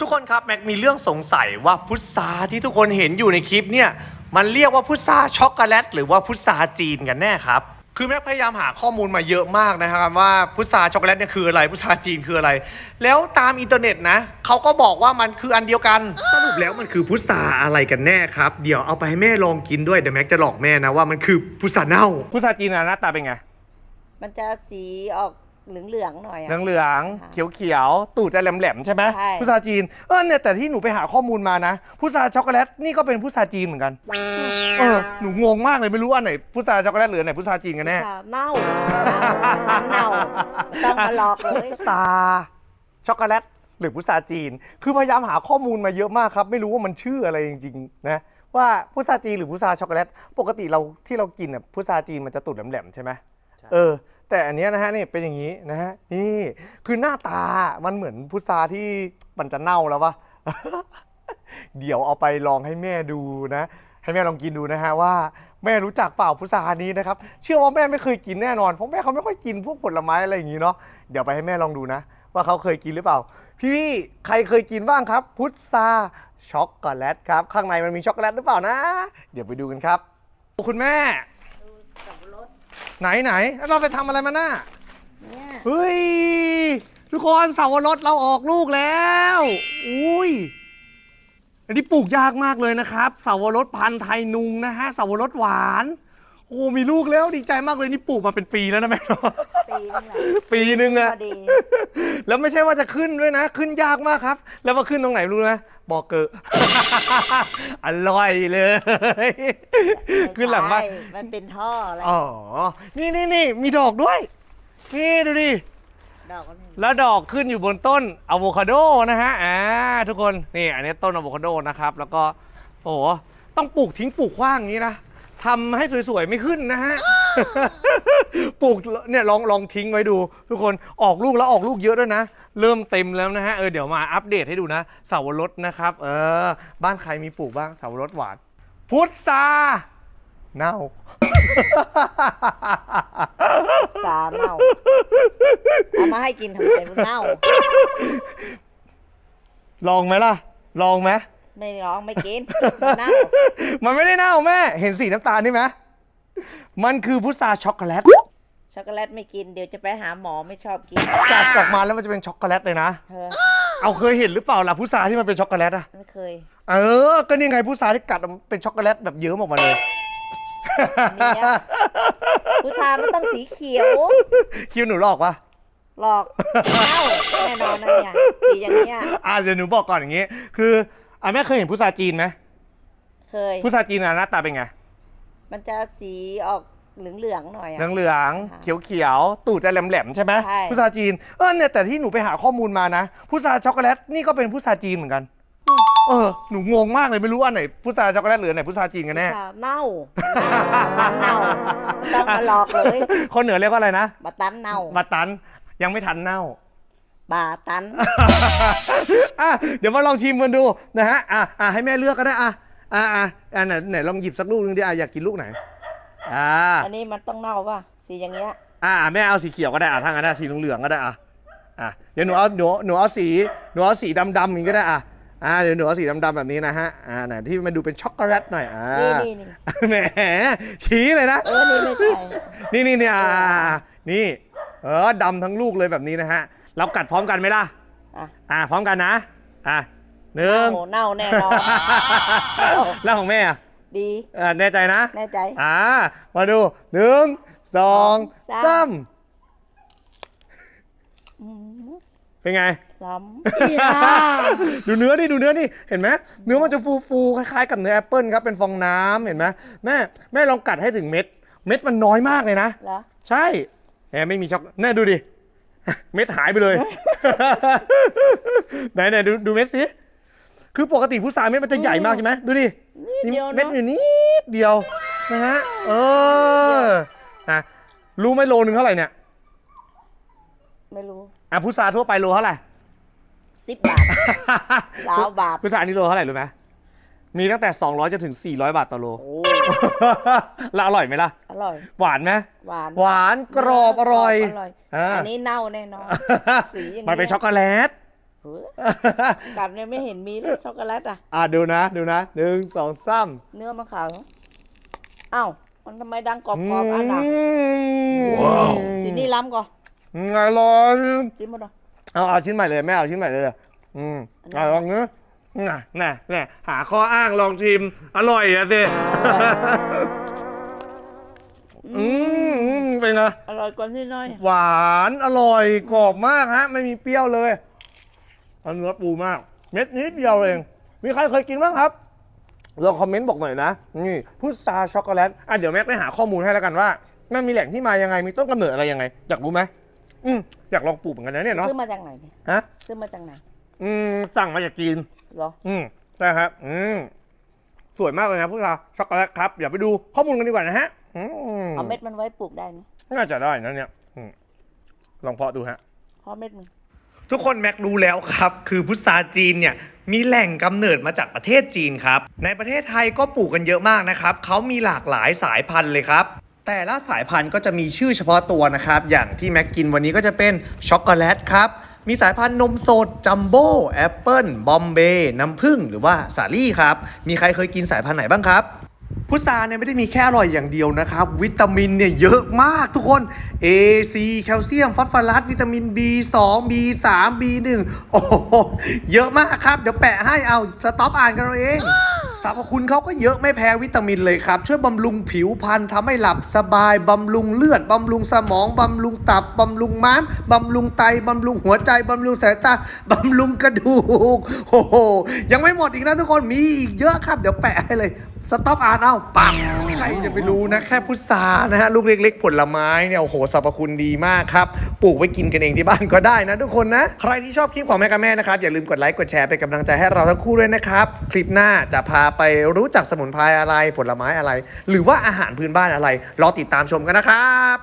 ทุกคนครับแม็กมีเรื่องสงสัยว่าพุทราที่ทุกคนเห็นอยู่ในคลิปเนี่ยมันเรียกว่าพุทราช็อกโกแลตหรือว่าพุทราจีนกันแน่ครับคือแม็กพยายามหาข้อมูลมาเยอะมากนะครับว่าพุทราช็อกโกแลตเนี่ยคืออะไรพุทราจีนคืออะไร แล้วตามอินเทอร์เน็ตนะเขาก็บอกว่ามันคืออันเดียวกันสรุปแล้วมันคือพุทราอะไรกันแน่ครับเดี๋ยวเอาไปให้แม่ลองกินด้วยเดี๋ยวแม็กจะหลอกแม่นะว่ามันคือพุทราเน่าพุทราจีนอะหน้าตาเป็นไงมันจะสีออก เหลืองๆหน่อยเหอะลืองค่ะๆเขียวๆ ตูดจะแหลมๆ ใช่ไหมใช่ พุทราจีน เออเนี่ยแต่ที่หนูไปหาข้อมูลมานะ พุทราช็อกโกแลตนี่ก็เป็นพุทราจีนเหมือนกัน เออ หนูงงมากเลยไม่รู้ว่าอันไหนพุทราช็อกโกแลตหรืออันไหนพุทราจีนกันแน่ ค่ะเน่าเน่าไม่ต้องมาหลอกเลยพุทราช็อกโกแลตหรือพุทราจีน คือพยายามหาข้อมูลมาเยอะมากครับ ไม่รู้ว่ามันชื่ออะไรจริงๆนะว่าพุทราจีนหรือพุทราช็อกโกแลตปกติเราที่เรากินอะพุทราจีนมันจะตูดแหลมๆใช่ไหม เออ แต่อันเนี้ยนะฮะนี่เป็นอย่างนี้นะฮะนี่คือหน้าตามันเหมือนพุทราที่มันจะเน่าแล้วปะ เดี๋ยวเอาไปลองให้แม่ดูนะ ให้แม่ลองกินดูนะฮะว่าแม่รู้จักเปล่าพุทรานี้นะครับ เชื่อว่าแม่ไม่เคยกินแน่นอนเพราะแม่เขาไม่ค่อยกินพวกผลไม้อะไรอย่างนี้เนาะเดี๋ยวไปให้แม่ลองดูนะ ว่าเขาเคยกินหรือเปล่า พี่ๆใครเคยกินบ้างครับ พุทราช็อกโกแลตครับ ข้างในมันมีช็อกโกแลตหรือเปล่านะ เดี๋ยวไปดูกันครับ คุณแม่ ไหนไหนแล้วเราไปทำอะไรมาน่ะเนี่ยเฮ้ย ทุกคนเสาวรสเราออกลูกแล้ว อุ้ย อันนี้ปลูกยากมากเลยนะครับ เสาวรสพันธุ์ไทยนุงนะฮะ เสาวรสหวาน โอ้มีลูกแล้วดีใจมากเลยนี่ปลูกมาเป็นปีแล้วนะแม่เนาะปีนึงแหละปีหนึ่งพอะอดี แล้วไม่ใช่ว่าจะขึ้นด้วยนะ ขึ้นยากมากครับ แล้วมาขึ้นตรงไหนรู้ไหมบอกเกอะ อร่อยเลย ขึ้นหลังบ้าน ไม่ใช่มันเป็นท่ออะไรอ๋อ นี่นี่นี่มีดอกด้วย นี่ดูดิ ดอกมันแล้วดอกขึ้นอยู่บนต้นอะโวคาโดนะฮะ อ่า ทุกคน นี่ อันนี้ต้นอะโวคาโดนะครับ แล้วก็ โอ้โห ต้องปลูกทิ้งปลูกขว้างอย่างนี้นะ ทำให้สวยๆไม่ขึ้นนะฮะ ปลูกเนี่ยลองลองทิ้งไว้ดู ทุกคนออกลูกแล้วออกลูกเยอะด้วยนะ เริ่มเต็มแล้วนะฮะเออเดี๋ยวมาอัปเดตให้ดูนะเสาวรสนะครับ เออ บ้านใครมีปลูกบ้างเสาวรสหวาน พุทราเน่าสาเน่าเอามาให้กินทำไมมันเน่า ลองไหมล่ะ ลองไหม ไม่ร้องไม่กินมันเน่ามันไม่ได้เน่าแม่ เห็นสีน้ำตาลนี่ไหมมันคือพุทราช็อกโกแลตช็อกโกแลตไม่กินเดี๋ยวจะไปหาหมอไม่ชอบกินกัดออกมาแล้วมันจะเป็นช็อกโกแลตเลยนะ เธอเอาเคยเห็นหรือเปล่าล่ะพุทราที่มันเป็นช็อกโกแลตอะไม่เคยเออ ก็นี่ไงพุทราที่กัดเป็นช็อกโกแลตแบบเยิ้มออกมาเลย มีอะผู้ชายมันต้องสีเขียว คิวหนูหลอกปะ หลอกเน่าแน่นอนนะเนี่ยสีอย่างเงี้ย อ่าเดี๋ยวหนูบอกก่อนอย่างงี้ คือ อะแม่เคยเห็นพุทราจีนไหมเคย พุทราจีนอะหน้าตาเป็นไงมันจะสีออกเหลืองๆหน่อยอะ เหลืองๆค่ะเขียวๆตูดจะแหลมๆใช่ไหมใช่ พุทราจีนเออเนี่ยแต่ที่หนูไปหาข้อมูลมานะพุทราช็อกโกแลตนี่ก็เป็นพุทราจีนเหมือนกัน เออหนูงงมากเลยไม่รู้ว่าอันไหนพุทราช็อกโกแลตหรืออันไหนพุทราจีนกันแน่ ค่ะเน่าเน่าไม่ต้องมาหลอกเลย คนเหนือเรียกว่าอะไรนะบาตันเน่า มาตันยังไม่ทันเน่า บาตัน อะเดี๋ยวมาลองชิมกันดูนะฮะอะอะให้แม่เลือกก็ได้อะอะอะอะไหนไหนลองหยิบสักลูกนึงดิอะอยากกินลูกไหนอ่าอันนี้มันต้องเน่าป่ะสีอย่างเงี้ย อะแม่เอาสีเขียวก็ได้อะถ้างั้นนะสีเหลืองๆก็ได้อะอะเดี๋ยวหนูเอาหนูหนูเอาสีหนูเอาสีดำๆอย่างนี้ก็ได้อะอ่าเดี๋ยวหนูเอาสีดำๆแบบนี้นะฮะอ่าไหนที่มันดูเป็นช็อกโกแลตหน่อยอ่านี่นี่นี่แหมชี้เลยนะ เออ นี่ไม่ใช่ นี่นี่นี่อ่านี่ เออดำทั้งลูกเลยแบบนี้นะฮะ เรากัดพร้อมกันไหมล่ะ อะอ่าพร้อมกันนะ อะหนึ่งโอ้เน่าแน่นอนแล้วของแม่อะดีเออแน่ใจนะ แน่ใจ อ่า มาดูหนึ่งสองสามสามอืมเป็นไง ล้ดูเนื้อดิดูเนื้อดิเห็นไหมเนื้อมันจะฟูฟูๆคล้ายๆกับเนื้อแอปเปิลครับเป็นฟองน้ำเห็นไหมแม่แม่ลองกัดให้ถึงเม็ด เม็ดมันน้อยมากเลยนะำเหรอ ใช่แหมไม่มีช็อกแน่ดูดิ เม็ดหายไปเลย ไหนไหนดูดูเม็ดสิ คือปกติพุทราเม็ดมันจะใหญ่มากใช่ไหมดูดินิดเดียวเม็ดเนาะอยู่นิดเดียวนะฮะ เออนะรู้ไหมโลนึงเท่าไหร่เนี่ย ไม่รู้ อะพุทราทั่วไปโลเท่าไหร่สิบบาทสาวบาทพุทรานี่โลเท่าไหร่รู้ไหม มีตั้งแต่ 200จนถึง 400 บาทต่อโล โอ้ แล้วอร่อยไหมล่ะ อร่อย หวานไหมหวานหวานกรอบอร่อย อร่อย อ่า อันนี้เน่าแน่นอน สีอย่างมันเป็นช็อกโกแลต เฮ้ยกัดเนี่ยไม่เห็นมีเลยช็อกโกแลตอะ อะดูนะดูนะหนึ่งสองสามเนื้อมันขาวอ้าวมันทำไมดังกรอบๆอันน่ะว้าวสีนี่ล้ำก่อนอร่อยจิ้มมาดอเอาเอาชิ้นใหม่เลยแม่เอาชิ้นใหม่เลยเหรออืมอันนี้ เอาลองเนื้อ น่ะน่ะน่ะหาข้ออ้างลองชิม อร่อยอะสิ อืมอืมเป็นไง อร่อยกว่านี่น้อย หวานอร่อยกรอบมากฮะ ไม่มีเปรี้ยวเลยเอาเนื้อปูมาก เม็ดนิดเดียวเอง มีใครเคยกินบ้างครับ ลองคอมเมนต์บอกหน่อยนะ นี่พุทราช็อกโกแลตอะเดี๋ยวแม็กไปหาข้อมูลให้แล้วกันว่า มันมีแหล่งที่มายังไง มีต้นกำเนิดอะไรยังไง อยากรู้ไหมอืมอยากลองปลูกเหมือนกันนะเนี่ยเนาะ ซื้อมาจากไหนเนี่ยฮะ ซื้อมาจากไหน อืมสั่งมาจากจีน เหรอ อืมนะครับอืมสวยมากเลยนะพุทราช็อกโกแลตครับ เดี๋ยวไปดูข้อมูลกันดีกว่านะฮะอืมเอาเม็ดมันไว้ปลูกได้นะน่าจะได้นะเนี่ยอืมลองเพาะดูฮะ เพราะเม็ดมัน ทุกคนแม็กรู้แล้วครับ คือพุทราจีนเนี่ยมีแหล่งกำเนิดมาจากประเทศจีนครับ ในประเทศไทยก็ปลูกกันเยอะมากนะครับเขามีหลากหลายสายพันธุ์เลยครับ แต่ละสายพันธุ์ก็จะมีชื่อเฉพาะตัวนะครับ อย่างที่แม็กกินวันนี้ก็จะเป็นช็อกโกแลตครับ มีสายพันธุ์นมสด จัมโบ้แอปเปิลบอมเบย์น้ำผึ้งหรือว่าสาลี่ครับ มีใครเคยกินสายพันธุ์ไหนบ้างครับพุทราเนี่ยไม่ได้มีแค่อร่อยอย่างเดียวนะครับ วิตามินเนี่ยเยอะมากทุกคน A C แคลเซียม ฟอสฟอรัส วิตามิน B2 B3 B1 โอ้โหเยอะมากครับ เดี๋ยวแปะให้เอาสต็อปอ่านกันเราเอง สรรพคุณเขาก็เยอะไม่แพ้วิตามินเลยครับ ช่วยบำรุงผิวพรรณทำให้หลับสบาย บำรุงเลือด บำรุงสมอง บำรุงตับ บำรุงม้าม บำรุงไต บำรุงหัวใจ บำรุงสายตา บำรุงกระดูก โอ้โห ยังไม่หมดอีกนะทุกคน มีอีกเยอะครับ เดี๋ยวแปะให้เลย สต็อปอ่านเอาปังใครจะไปรู้นะ แค่พุทรานะฮะ ลูกเล็กๆ ผลไม้เนี่ย โอ้โหสรรพคุณดีมากครับ ปลูกไว้กินกันเองที่บ้านก็ได้นะทุกคนนะ ใครที่ชอบคลิปของแม่กับแม่นะครับ อย่าลืมกดไลค์ กดแชร์เป็นกำลังใจให้เราทั้งคู่ด้วยนะครับ คลิปหน้าจะพาไปรู้จักสมุนไพรอะไรผลไม้อะไร หรือว่าอาหารพื้นบ้านอะไรรอติดตามชมกันนะครับ